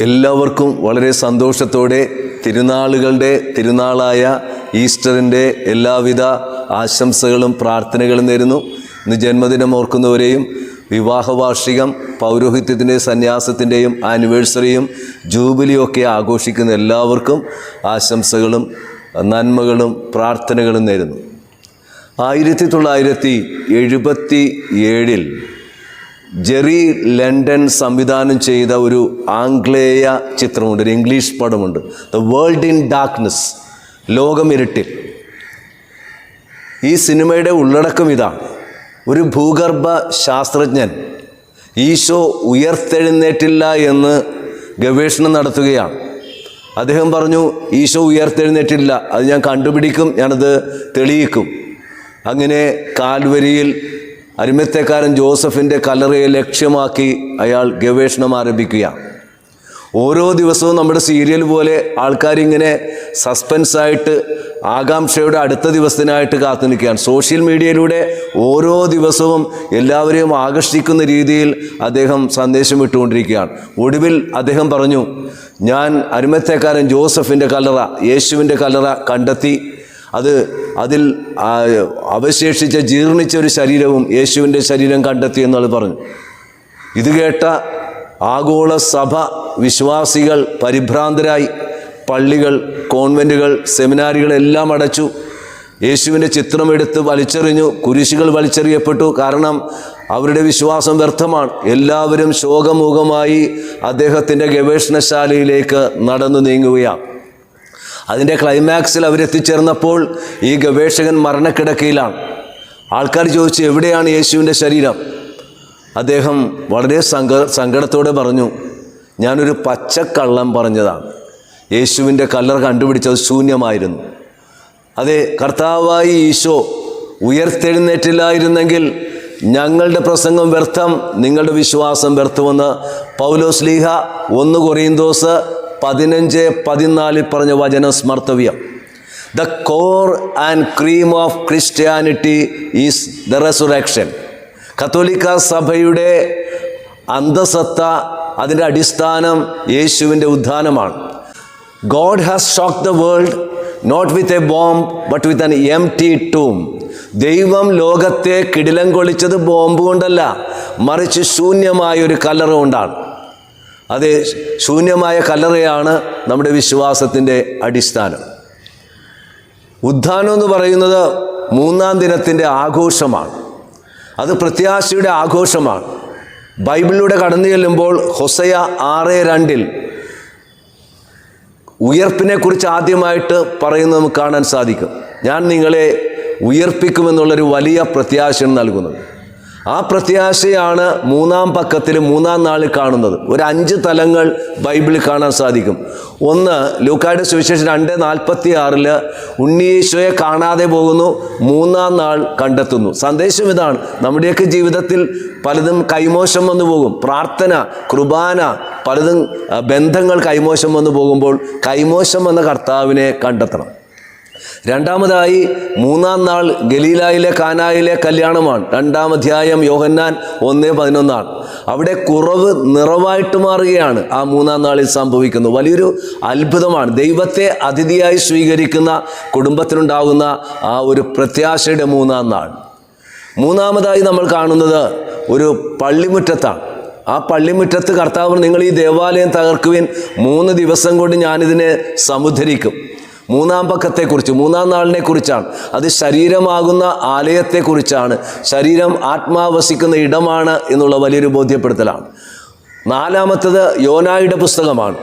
എല്ലാവർക്കും വളരെ സന്തോഷത്തോടെ തിരുനാളുകളുടെ തിരുനാളായ ഈസ്റ്ററിന്റെ എല്ലാവിധ ആശംസകളും പ്രാർത്ഥനകളും നേരുന്നു. ഇന്ന് ജന്മദിനം ഓർക്കുന്നവരെയും വിവാഹവാർഷികം പൗരോഹിത്യത്തിന്റെ സന്യാസത്തിന്റെയും ആനിവേഴ്സറിയും ജൂബിലിയും ഒക്കെ ആഘോഷിക്കുന്ന എല്ലാവർക്കും ആശംസകളും നന്മകളും പ്രാർത്ഥനകളും നേരുന്നു. ആയിരത്തി തൊള്ളായിരത്തി എഴുപത്തി ഏഴിൽ ജെറി ലണ്ടൻ സംവിധാനം ചെയ്ത ഒരു ആംഗ്ലേയ ചിത്രമുണ്ട് ഒരു ഇംഗ്ലീഷ് പടമുണ്ട്. ദ വേൾഡ് ഇൻ ഡാർക്ക്നെസ് ലോകം ഇരുട്ടിൽ. ഈ സിനിമയുടെ ഉള്ളടക്കം ഇതാണ് ഒരു ഭൂഗർഭ ശാസ്ത്രജ്ഞൻ ഈശോ ഉയർത്തെഴുന്നേറ്റില്ല എന്ന് ഗവേഷണം നടത്തുകയാണ്. അദ്ദേഹം പറഞ്ഞു ഈശോ ഉയർത്തെഴുന്നേറ്റില്ല അത് ഞാൻ കണ്ടുപിടിക്കും ഞാനത് തെളിയിക്കും. അങ്ങനെ കാൽവരിയിൽ അരിമത്തേക്കാരൻ ജോസഫിന്റെ കലറയെ ലക്ഷ്യമാക്കി അയാൾ ഗവേഷണം ആരംഭിക്കുക. ഓരോ ദിവസവും നമ്മുടെ സീരിയൽ പോലെ ആൾക്കാരിങ്ങനെ സസ്പെൻസായിട്ട് ആകാംക്ഷയുടെ അടുത്ത ദിവസത്തിനായിട്ട് കാത്തു നിൽക്കുകയാണ്. സോഷ്യൽ മീഡിയയിലൂടെ ഓരോ ദിവസവും എല്ലാവരെയും ആകർഷിക്കുന്ന രീതിയിൽ അദ്ദേഹം സന്ദേശം ഇട്ടുകൊണ്ടിരിക്കുകയാണ്. ഒടുവിൽ അദ്ദേഹം പറഞ്ഞു ഞാൻ അരുമത്തേക്കാരൻ ജോസഫിന്റെ കല്ലറ യേശുവിന്റെ കല്ലറ കണ്ടെത്തി അത് അതിൽ അവശേഷിച്ച ജീർണിച്ച ഒരു ശരീരവും യേശുവിന്റെ ശരീരം കണ്ടെത്തി എന്നുള്ളത് പറഞ്ഞു ഇത് കേട്ട ആഗോള സഭ വിശ്വാസികൾ പരിഭ്രാന്തരായി. പള്ളികൾ കോൺവെന്റുകൾ സെമിനാരികൾ എല്ലാം അടച്ചു. യേശുവിന്റെ ചിത്രമെടുത്ത് വലിച്ചെറിഞ്ഞു. കുരിശുകൾ വലിച്ചെറിയപ്പെട്ടു. കാരണം അവരുടെ വിശ്വാസം വ്യർത്ഥമാണ്. എല്ലാവരും ശോകമുഖമായി അദ്ദേഹത്തിന്റെ ഗവേഷണശാലയിലേക്ക് നടന്നു നീങ്ങുകയാണ്. അതിന്റെ ക്ലൈമാക്സിൽ അവരെത്തിച്ചേർന്നപ്പോൾ ഈ ഗവേഷകൻ മരണക്കിടക്കയിലാണ്. ആൾക്കാർ ചോദിച്ചു എവിടെയാണ് യേശുവിന്റെ ശരീരം? അദ്ദേഹം വളരെ സങ്ക സങ്കടത്തോടെ പറഞ്ഞു ഞാനൊരു പച്ചക്കള്ളം പറഞ്ഞതാണ്. യേശുവിന്റെ കല്ലർ കണ്ടുപിടിച്ചത് ശൂന്യമായിരുന്നു. അതെ കർത്താവായി ഈശോ ഉയർത്തെഴുന്നേറ്റില്ലായിരുന്നെങ്കിൽ ഞങ്ങളുടെ പ്രസംഗം വ്യർത്ഥം നിങ്ങളുടെ വിശ്വാസം വ്യർത്ഥമെന്ന് പൗലോസ് ലീഹ ഒന്ന് കൊറിയന്തോസ് പതിനഞ്ച് പതിനാലിൽ പറഞ്ഞ വചനം സ്മർത്തവ്യം. The core and cream of Christianity is the resurrection കത്തോലിക്ക സഭയുടെ അന്തസത്ത അതിന്റെ അടിസ്ഥാനം യേശുവിന്റെ ഉദ്ധാനമാണ്. God has shock the world not with a bomb but with an empty tomb ദൈവം ലോകത്തെ കിടിലം കൊള്ളിച്ചത് ബോംബ് കൊണ്ടല്ല മറിച്ച് ശൂന്യമായ ഒരു കല്ലറ കൊണ്ടാണ്. അതെ ശൂന്യമായ കല്ലറയാണ് നമ്മുടെ വിശ്വാസത്തിന്റെ അടിസ്ഥാനം. ഉദ്ധാനം എന്ന് പറയുന്നത് മൂന്നാം ദിനത്തിന്റെ ആഘോഷമാണ്. അത് പ്രത്യാശയുടെ ആഘോഷമാണ്. ബൈബിളിലൂടെ കടന്നു ചെല്ലുമ്പോൾ ഹൊസയ ആറ് രണ്ടിൽ ഉയർപ്പിനെക്കുറിച്ച് ആദ്യമായിട്ട് പറയുന്നത് നമുക്ക് കാണാൻ സാധിക്കും. ഞാൻ നിങ്ങളെ ഉയർപ്പിക്കുമെന്നുള്ളൊരു വലിയ പ്രത്യാശയാണ് നൽകുന്നത്. ആ പ്രത്യാശയാണ് മൂന്നാം പക്കത്തിൽ മൂന്നാം നാളിൽ കാണുന്നത്. ഒരു അഞ്ച് തലങ്ങൾ ബൈബിളിൽ കാണാൻ സാധിക്കും. ഒന്ന് ലൂക്കായുടെ സുവിശേഷം രണ്ട് നാൽപ്പത്തി ആറിൽ ഉണ്ണീശോയെ കാണാതെ പോകുന്നു മൂന്നാം നാൾ കണ്ടെത്തുന്നു. സന്ദേശം ഇതാണ്. നമ്മുടെയൊക്കെ ജീവിതത്തിൽ പലതും കൈമോശം വന്നു പോകും. പ്രാർത്ഥന കുർബാന പലതും ബന്ധങ്ങൾ കൈമോശം വന്നു പോകുമ്പോൾ കൈമോശം വന്ന കർത്താവിനെ കണ്ടെത്തണം. രണ്ടാമതായി മൂന്നാം നാൾ ഗലീലായിലെ കാനായിലെ കല്യാണമാണ്. രണ്ടാം അധ്യായം യോഹന്നാൻ ഒന്ന് പതിനൊന്നാണ്. അവിടെ കുറവ് നിറവായിട്ട് മാറുകയാണ്. ആ മൂന്നാം നാളിൽ സംഭവിക്കുന്നു. വലിയൊരു അത്ഭുതമാണ്. ദൈവത്തെ അതിഥിയായി സ്വീകരിക്കുന്ന കുടുംബത്തിനുണ്ടാകുന്ന ആ ഒരു പ്രത്യാശയുടെ മൂന്നാം നാൾ. മൂന്നാമതായി നമ്മൾ കാണുന്നത് ഒരു പള്ളിമുറ്റത്താണ്. ആ പള്ളിമുറ്റത്ത് കർത്താവ് നിങ്ങൾ ഈ ദേവാലയം തകർക്കുവിൻ. മൂന്ന് ദിവസം കൊണ്ട് ഞാനിതിനെ സമുദ്ധരിക്കും. മൂന്നാം പക്കത്തെക്കുറിച്ച് മൂന്നാം നാളിനെ കുറിച്ചാണ് അത് ശരീരമാകുന്ന ആലയത്തെക്കുറിച്ചാണ്. ശരീരം ആത്മാവസിക്കുന്ന ഇടമാണ് എന്നുള്ള വലിയൊരു ബോധ്യപ്പെടുത്തലാണ്. നാലാമത്തത് യോനായുടെ പുസ്തകമാണ്.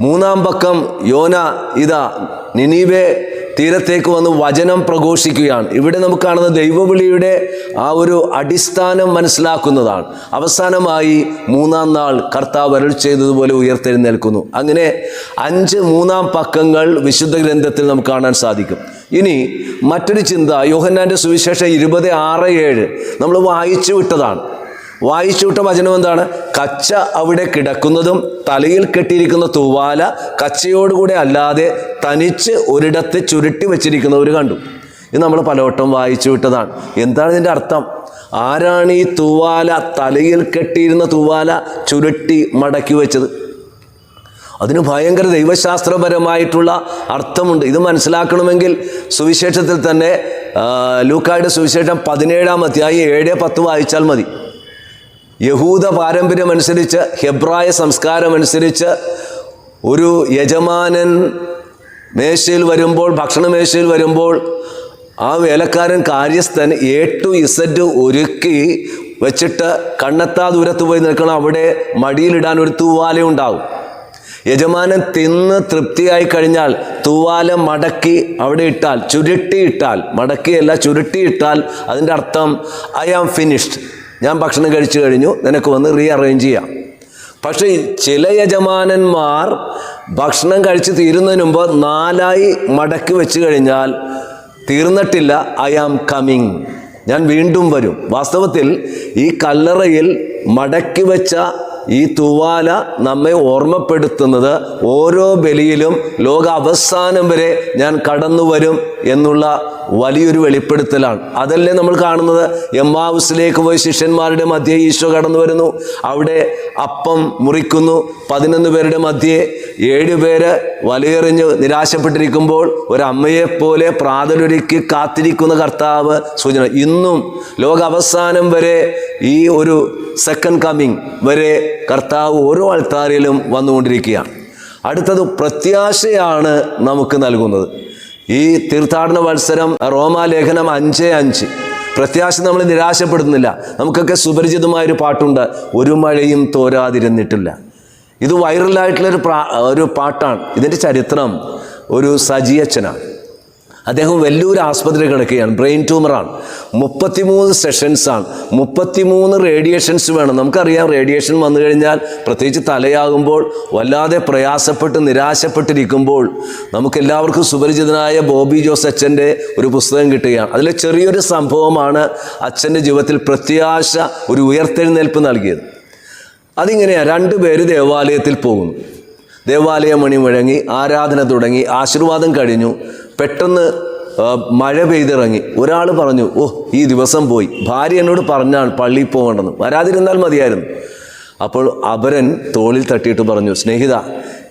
മൂന്നാം പക്കം യോന ഇതാ നിനീവെ തീരത്തേക്ക് വന്ന് വചനം പ്രഘോഷിക്കുകയാണ്. ഇവിടെ നമുക്ക് കാണുന്ന ദൈവവിളിയുടെ ആ ഒരു അടിസ്ഥാനം മനസ്സിലാക്കുന്നതാണ്. അവസാനമായി മൂന്നാം നാൾ കർത്താവ് വരൾ ചെയ്തതുപോലെ ഉയർത്തെഴുന്നേൽക്കുന്നു. അങ്ങനെ അഞ്ച് മൂന്നാം പക്കങ്ങൾ വിശുദ്ധ ഗ്രന്ഥത്തിൽ നമുക്ക് കാണാൻ സാധിക്കും. ഇനി മറ്റൊരു ചിന്ത യോഹന്നാന്റെ സുവിശേഷം ഇരുപത് ആറ് ഏഴ് നമ്മൾ വായിച്ചു വിട്ടതാണ്. വായിച്ചു വിട്ട വചനം എന്താണ്? കച്ച അവിടെ കിടക്കുന്നതും തലയിൽ കെട്ടിയിരിക്കുന്ന തൂവാല കച്ചയോടുകൂടെ അല്ലാതെ തനിച്ച് ഒരിടത്ത് ചുരുട്ടി വെച്ചിരിക്കുന്നവർ കണ്ടു. ഇത് നമ്മൾ പലവട്ടം വായിച്ചു വിട്ടതാണ്. എന്താണ് ഇതിന്റെ അർത്ഥം? ആരാണ് ഈ തൂവാല തലയിൽ കെട്ടിയിരുന്ന തൂവാല ചുരുട്ടി മടക്കി വെച്ചത്? അതിന് ഭയങ്കര ദൈവശാസ്ത്രപരമായിട്ടുള്ള അർത്ഥമുണ്ട്. ഇത് മനസ്സിലാക്കണമെങ്കിൽ സുവിശേഷത്തിൽ തന്നെ ലൂക്കായുടെ സുവിശേഷം പതിനേഴാം അധ്യായം ഏഴ് പത്ത് വായിച്ചാൽ മതി. യഹൂദ പാരമ്പര്യമനുസരിച്ച് ഹെബ്രായ സംസ്കാരമനുസരിച്ച് ഒരു യജമാനൻ മേശയിൽ വരുമ്പോൾ ഭക്ഷണമേശയിൽ വരുമ്പോൾ ആ വേലക്കാരൻ കാര്യസ്ഥൻ എ ടു ഇസഡ് ഒരുക്കി വെച്ചിട്ട് കണ്ണെത്താ ദൂരത്ത് പോയി നിൽക്കണം. അവിടെ മടിയിലിടാൻ ഒരു തൂവാല ഉണ്ടാവും. യജമാനൻ തിന്ന് തൃപ്തിയായി കഴിഞ്ഞാൽ തൂവാല മടക്കി അവിടെ ഇട്ടാൽ ചുരുട്ടിയിട്ടാൽ മടക്കിയല്ല ചുരുട്ടിയിട്ടാൽ അതിന്റെ അർത്ഥം ഐ ആം ഫിനിഷ്ഡ് ഞാൻ ഭക്ഷണം കഴിച്ചു കഴിഞ്ഞു നിനക്ക് വന്ന് റീ അറേഞ്ച് ചെയ്യാം. പക്ഷേ ചില യജമാനന്മാർ ഭക്ഷണം കഴിച്ച് തീരുന്നതിന് മുമ്പ് നാലായി മടക്കി വെച്ച് കഴിഞ്ഞാൽ തീർന്നിട്ടില്ല ഐ ആം കമ്മിങ് ഞാൻ വീണ്ടും വരും. വാസ്തവത്തിൽ ഈ കല്ലറയിൽ മടക്കി വെച്ച ഈ തൂവാല നമ്മെ ഓർമ്മപ്പെടുത്തുന്നത് ഓരോ ബലിയിലും ലോക അവസാനം വരെ ഞാൻ കടന്നു വരും എന്നുള്ള വലിയൊരു വെളിപ്പെടുത്തലാണ്. അതല്ലേ നമ്മൾ കാണുന്നത്? എമ്മാവുസിലേക്ക് പോയി ശിഷ്യന്മാരുടെ മധ്യേ ഈശോ കടന്നു വരുന്നു. അവിടെ അപ്പം മുറിക്കുന്നു. പതിനൊന്ന് പേരുടെ മധ്യേ ഏഴ് പേര് വലയെറിഞ്ഞ് നിരാശപ്പെട്ടിരിക്കുമ്പോൾ ഒരമ്മയെപ്പോലെ പ്രാതലൊരുക്കി കാത്തിരിക്കുന്ന കർത്താവ് സൂചന. ഇന്നും ലോകാവസാനം വരെ ഈ ഒരു സെക്കൻഡ് കമ്മിങ് വരെ കർത്താവ് ഓരോ ആൾത്താരിലും വന്നുകൊണ്ടിരിക്കുകയാണ്. അടുത്തത് പ്രത്യാശയാണ് നമുക്ക് നൽകുന്നത്. ഈ തീർത്ഥാടന മത്സരം റോമാലേഖനം അഞ്ച് അഞ്ച്. പ്രത്യാശ നമ്മൾ നിരാശപ്പെടുന്നില്ല നമുക്കൊക്കെ സുപരിചിതമായൊരു പാട്ടുണ്ട്. ഒരു മഴയും തോരാതിരുന്നിട്ടില്ല. ഇത് വൈറലായിട്ടുള്ളൊരു പ്രാ ഒരു പാട്ടാണ്. ഇതിന്റെ ചരിത്രം ഒരു സജിയച്ചനാണ്. അദ്ദേഹം വലിയൊരു ആസ്പത്രി കിടക്കുകയാണ്. ബ്രെയിൻ ട്യൂമറാണ് മുപ്പത്തിമൂന്ന് സെഷൻസാണ് മുപ്പത്തിമൂന്ന് റേഡിയേഷൻസ് വേണം. നമുക്കറിയാം റേഡിയേഷൻ വന്നു കഴിഞ്ഞാൽ പ്രത്യേകിച്ച് തലയാകുമ്പോൾ വല്ലാതെ പ്രയാസപ്പെട്ട് നിരാശപ്പെട്ടിരിക്കുമ്പോൾ നമുക്കെല്ലാവർക്കും സുപരിചിതനായ ബോബി ജോസ് അച്ഛന്റെ ഒരു പുസ്തകം കിട്ടുകയാണ്. അതിലെ ചെറിയൊരു സംഭവമാണ് അച്ഛന്റെ ജീവിതത്തിൽ പ്രത്യാശ ഒരു ഉയർത്തെഴുന്നേൽപ്പ് നൽകിയത്. അതിങ്ങനെയാണ് രണ്ടുപേര് ദേവാലയത്തിൽ പോകുന്നു. ദേവാലയ മണി മുഴങ്ങി ആരാധന തുടങ്ങി ആശീർവാദം കഴിഞ്ഞു. പെട്ടെന്ന് മഴ പെയ്തിറങ്ങി. ഒരാൾ പറഞ്ഞു ഓ ഈ ദിവസം പോയി. ഭാര്യ എന്നോട് പറഞ്ഞാണ് പള്ളിയിൽ പോകേണ്ടെന്ന്. വരാതിരുന്നാൽ മതിയായിരുന്നു. അപ്പോൾ അപരൻ തോളിൽ തട്ടിയിട്ട് പറഞ്ഞു സ്നേഹിത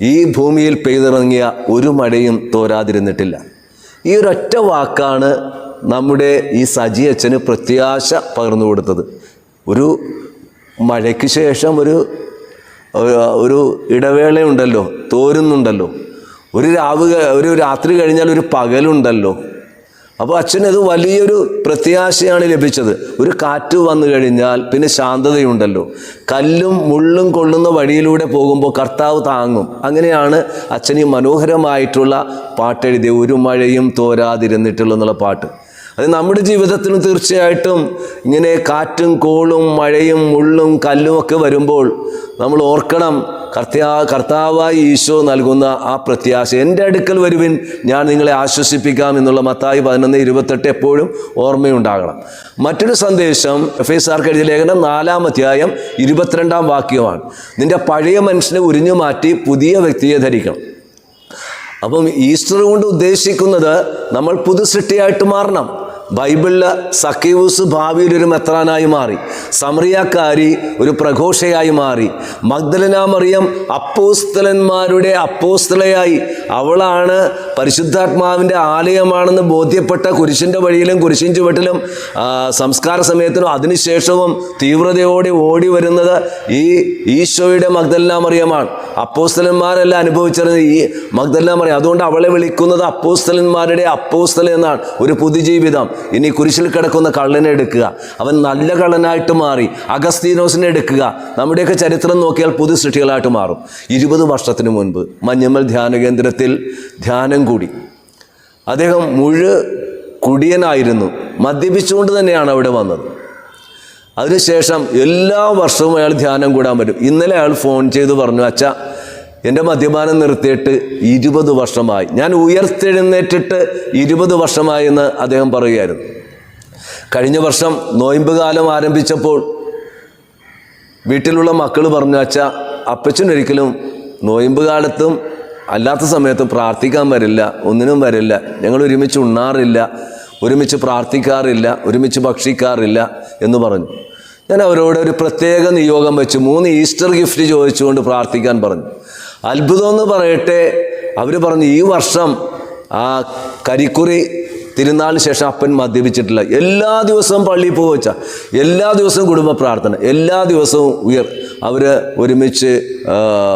ഈ ഭൂമിയിൽ പെയ്തിറങ്ങിയ ഒരു മഴയും തോരാതിരുന്നിട്ടില്ല. ഈ ഒരൊറ്റ വാക്കാണ് നമ്മുടെ ഈ സജി അച്ഛന് പ്രത്യാശ പകർന്നു കൊടുത്തത്. ഒരു മഴയ്ക്ക് ശേഷം ഒരു- ഒരു ഇടവേളയുണ്ടല്ലോ തോരുന്നുണ്ടല്ലോ. ഒരു രാവ് ഒരു രാത്രി കഴിഞ്ഞാൽ ഒരു പകലുണ്ടല്ലോ. അപ്പോൾ അച്ഛനത് വലിയൊരു പ്രത്യാശയാണ് ലഭിച്ചത്. ഒരു കാറ്റ് വന്നു കഴിഞ്ഞാൽ പിന്നെ ശാന്തതയുണ്ടല്ലോ. കല്ലും മുള്ളും കൊള്ളുന്ന വഴിയിലൂടെ പോകുമ്പോൾ കർത്താവ് താങ്ങും. അങ്ങനെയാണ് അച്ഛൻ ഈ മനോഹരമായിട്ടുള്ള പാട്ടെഴുതിയ ഒരു മഴയും തോരാതിരുന്നിട്ടുള്ള എന്നുള്ള പാട്ട്. അത് നമ്മുടെ ജീവിതത്തിന് തീർച്ചയായിട്ടും ഇങ്ങനെ കാറ്റും കോളും മഴയും മുള്ളും കല്ലും ഒക്കെ വരുമ്പോൾ നമ്മൾ ഓർക്കണം കർത്താ കർത്താവായി ഈശോ നൽകുന്ന ആ പ്രത്യാശ. എന്റെ അടുക്കൽ വരുവിൻ ഞാൻ നിങ്ങളെ ആശ്വസിപ്പിക്കാം എന്നുള്ള മത്തായി പതിനൊന്ന് ഇരുപത്തെട്ട് എപ്പോഴും ഓർമ്മയുണ്ടാകണം. മറ്റൊരു സന്ദേശം എഫ് എസ് ആർക്ക് എഴുതിയ ലേഖനം നാലാം അധ്യായം ഇരുപത്തിരണ്ടാം വാക്യമാണ്. നിന്റെ പഴയ മനുഷ്യനെ ഉരിഞ്ഞു മാറ്റി പുതിയ വ്യക്തിയെ ധരിക്കണം. അപ്പം ഈസ്റ്റർ കൊണ്ട് ഉദ്ദേശിക്കുന്നത് നമ്മൾ പുതുസൃഷ്ടിയായിട്ട് മാറണം. ബൈബിളിൽ സക്കീവൂസ് ഭാവിയിൽ ഒരു മെത്രാനായി മാറി സമറിയാക്കാരി ഒരു പ്രഘോഷയായി മാറി. മഗ്ദലന മറിയം അപ്പോസ്തലന്മാരുടെ അപ്പോസ്തലയായി. അവളാണ് പരിശുദ്ധാത്മാവിന്റെ ആലയമാണെന്ന് ബോധ്യപ്പെട്ട കുരിശിന്റെ വഴിയിലും കുരിശിൻ ചുവട്ടിലും സംസ്കാര സമയത്തിനും അതിനുശേഷവും തീവ്രതയോടെ ഓടി വരുന്നത് ഈ ഈശോയുടെ മഗ്ദലന മറിയമാണ്. അപ്പോസ്തലന്മാരല്ല അനുഭവിച്ചിരുന്നത് ഈ മഗ്ദലന മറിയം. അതുകൊണ്ട് അവളെ വിളിക്കുന്നത് അപ്പോസ്തലന്മാരുടെ അപ്പോസ്തല എന്നാണ്. ഒരു പുതുജീവിതം. ഇനി കുരിശിൽ കിടക്കുന്ന കള്ളനെ എടുക്കുക. അവൻ നല്ല കള്ളനായിട്ട് മാറി അഗസ്തീനോസിനെ എടുക്കുക. നമ്മുടെയൊക്കെ ചരിത്രം നോക്കിയാൽ പുതു സൃഷ്ടികളായിട്ട് മാറും. ഇരുപത് വർഷത്തിന് മുൻപ് മഞ്ഞമ്മൽ ധ്യാന കേന്ദ്രത്തിൽ ധ്യാനം കൂടി. അദ്ദേഹം മുഴു കുടിയനായിരുന്നു. മദ്യപിച്ചുകൊണ്ട് തന്നെയാണ് അവിടെ വന്നത്. അതിനുശേഷം എല്ലാ വർഷവും അയാൾ ധ്യാനം കൂടാൻ പറ്റും. ഇന്നലെ അയാൾ ഫോൺ ചെയ്ത് പറഞ്ഞു അച്ഛ എന്റെ മദ്യപാനം നിർത്തിയിട്ട് ഇരുപത് വർഷമായി. ഞാൻ ഉയർത്തെഴുന്നേറ്റിട്ട് ഇരുപത് വർഷമായി എന്ന് അദ്ദേഹം പറയുകയായിരുന്നു. കഴിഞ്ഞ വർഷം നോയമ്പ് കാലം ആരംഭിച്ചപ്പോൾ വീട്ടിലുള്ള മക്കൾ പറഞ്ഞു അച്ഛ അപ്പച്ചനൊരിക്കലും നോയമ്പ് കാലത്തും അല്ലാത്ത സമയത്തും പ്രാർത്ഥിക്കാൻ വരില്ല ഒന്നിനും വരില്ല. ഞങ്ങൾ ഒരുമിച്ച് ഉണ്ണാറില്ല ഒരുമിച്ച് പ്രാർത്ഥിക്കാറില്ല ഒരുമിച്ച് ഭക്ഷിക്കാറില്ല എന്ന് പറഞ്ഞു. ഞാൻ അവരോട് ഒരു പ്രത്യേക നിയോഗം വെച്ച് മൂന്ന് ഈസ്റ്റർ ഗിഫ്റ്റ് ചോദിച്ചുകൊണ്ട് പ്രാർത്ഥിക്കാൻ പറഞ്ഞു. അത്ഭുതം എന്ന് പറയട്ടെ. അവർ പറഞ്ഞു ഈ വർഷം ആ കരിക്കുറി തിരുനാളിന് ശേഷം അപ്പൻ മദ്യപിച്ചിട്ടില്ല. എല്ലാ ദിവസവും പള്ളിയിൽ പോവച്ച എല്ലാ ദിവസവും കുടുംബ പ്രാർത്ഥന. എല്ലാ ദിവസവും ഉയർ. അവർ ഒരുമിച്ച്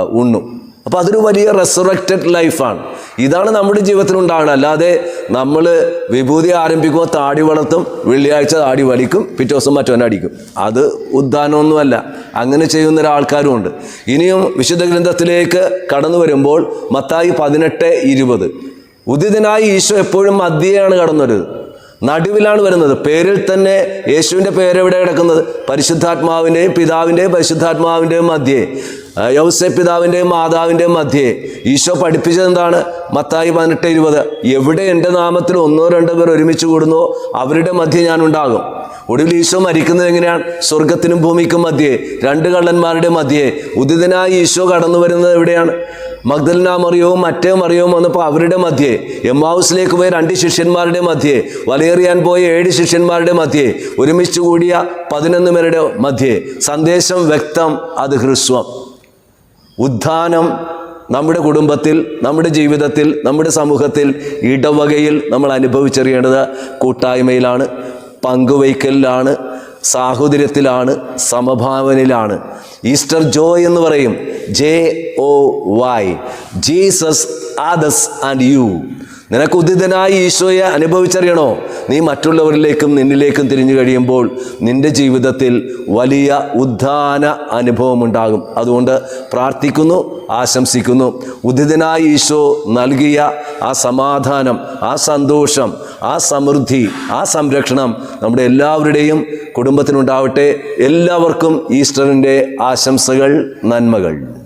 ഉണ്ണും. അപ്പോൾ അതൊരു വലിയ റെസറക്റ്റഡ് ലൈഫാണ് ഇതാണ് നമ്മുടെ ജീവിതത്തിൽ ഉണ്ടാകുന്നത് അല്ലാതെ നമ്മൾ വിഭൂതി ആരംഭിക്കുമ്പോൾ താടി വളർത്തും വെള്ളിയാഴ്ച താടി വലിക്കും പിറ്റേ ദിവസം മറ്റവനെ അടിക്കും. അത് ഉദ്ധാനമൊന്നുമല്ല. അങ്ങനെ ചെയ്യുന്ന ഒരാൾക്കാരുമുണ്ട്. ഇനിയും വിശുദ്ധ ഗ്രന്ഥത്തിലേക്ക് കടന്നു വരുമ്പോൾ മത്തായി പതിനെട്ട് ഇരുപത്. ഉദിതനായി ഈശോ എപ്പോഴും മദ്യയാണ് കടന്നു വരുന്നത് നടുവിലാണ് വരുന്നത്. പേരിൽ തന്നെ യേശുവിന്റെ പേരെവിടെ കിടക്കുന്നത്? പരിശുദ്ധാത്മാവിന്റെയും പിതാവിന്റെയും പരിശുദ്ധാത്മാവിന്റെയും മധ്യേ. യൗസെ പിതാവിന്റെയും മാതാവിന്റെയും മധ്യേ ഈശോ പഠിപ്പിച്ചത് എന്താണ്? മത്തായി പതിനെട്ട് ഇരുപത്. എവിടെ എന്റെ നാമത്തിൽ ഒന്നോ രണ്ടോ പേർ ഒരുമിച്ച് കൂടുന്നോ അവരുടെ മധ്യേ ഞാൻ ഉണ്ടാകും. ഒടുവിൽ ഈശോ മരിക്കുന്നത് എങ്ങനെയാണ്? സ്വർഗത്തിനും ഭൂമിക്കും മധ്യേ രണ്ട് കള്ളന്മാരുടെ മധ്യേ. ഉദിതനായി ഈശോ കടന്നു വരുന്നത് എവിടെയാണ്? മഗ്ദലന മറിയവും മറ്റേ മറിയവും വന്നപ്പോൾ അവരുടെ മധ്യേ എമ്മാവുസിലേക്ക് പോയ രണ്ട് ശിഷ്യന്മാരുടെ മധ്യേ വലയേറിയാൻ പോയ ഏഴ് ശിഷ്യന്മാരുടെ മധ്യേ ഒരുമിച്ച് കൂടിയ പതിനൊന്ന് പേരുടെ മധ്യേ. സന്ദേശം വ്യക്തം അത് ഹ്രസ്വം. ഉത്ഥാനം നമ്മുടെ കുടുംബത്തിൽ നമ്മുടെ ജീവിതത്തിൽ നമ്മുടെ സമൂഹത്തിൽ ഇടവകയിൽ നമ്മൾ അനുഭവിച്ചറിയേണ്ടത് കൂട്ടായ്മയിലാണ് പങ്കുവയ്ക്കലിലാണ് സാഹോദര്യത്തിലാണ് സമഭാവനയിലാണ്. ഈസ്റ്റർ ജോയ് എന്ന് പറയും J O Y Jesus others and you നിനക്ക് ഉദിതനായി ഈശോയെ അനുഭവിച്ചറിയണോ? നീ മറ്റുള്ളവരിലേക്കും നിന്നിലേക്കും തിരിഞ്ഞു കഴിയുമ്പോൾ നിന്റെ ജീവിതത്തിൽ വലിയ ഉദ്ധാന അനുഭവമുണ്ടാകും. അതുകൊണ്ട് പ്രാർത്ഥിക്കുന്നു ആശംസിക്കുന്നു. ഉദിതനായി ഈശോ നൽകിയ ആ സമാധാനം ആ സന്തോഷം ആ സമൃദ്ധി ആ സംരക്ഷണം നമ്മുടെ എല്ലാവരുടെയും കുടുംബത്തിനുണ്ടാവട്ടെ. എല്ലാവർക്കും ഈസ്റ്ററിന്റെ ആശംസകൾ നന്മകൾ.